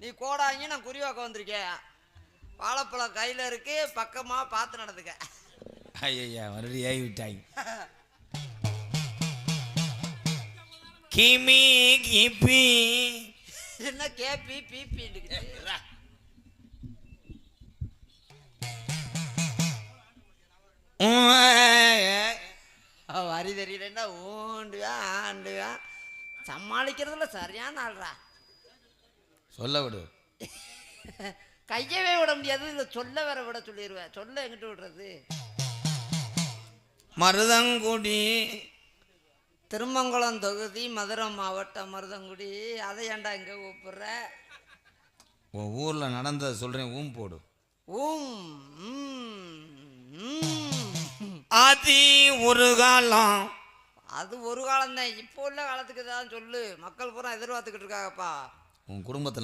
நீ கோடாங்கி நான் குறிவாக்க வந்திருக்கேன். வாழைப்பழம் கையில் இருக்கு பக்கமாக பார்த்து நடந்துக்க. ஐயா மறுபடியும் ஏவி விட்டாங்க. கிமி கிபி. என்ன கேபி பிபி வரி தெரியலன்னா ஊண்டுவேன் ஆண்டுவேன். சமாளிக்கிறதுல சரியான ஆள்றா சொல்ல விடு. கையவே விட முடியாது இல்லை சொல்ல வேற விட சொல்லிடுவேன் சொல்ல எங்கிட்டு விடுறது? மருதங்குடி திருமங்கலம் தொகுதி மதுரை மாவட்டம் மருதங்குடி. அதை ஏன்டா இங்கே கூப்பிடுற? உன் ஊரில் நடந்ததை சொல்கிறேன் ஊம் போடு. ஊம். ஆதி ஒரு காலம். அது ஒரு காலம்தான். இப்போ உள்ள காலத்துக்கு தான் சொல்லு. மக்கள் பூரா எதிர்பார்த்துக்கிட்டு இருக்காங்கப்பா. உன் குடும்பத்தில்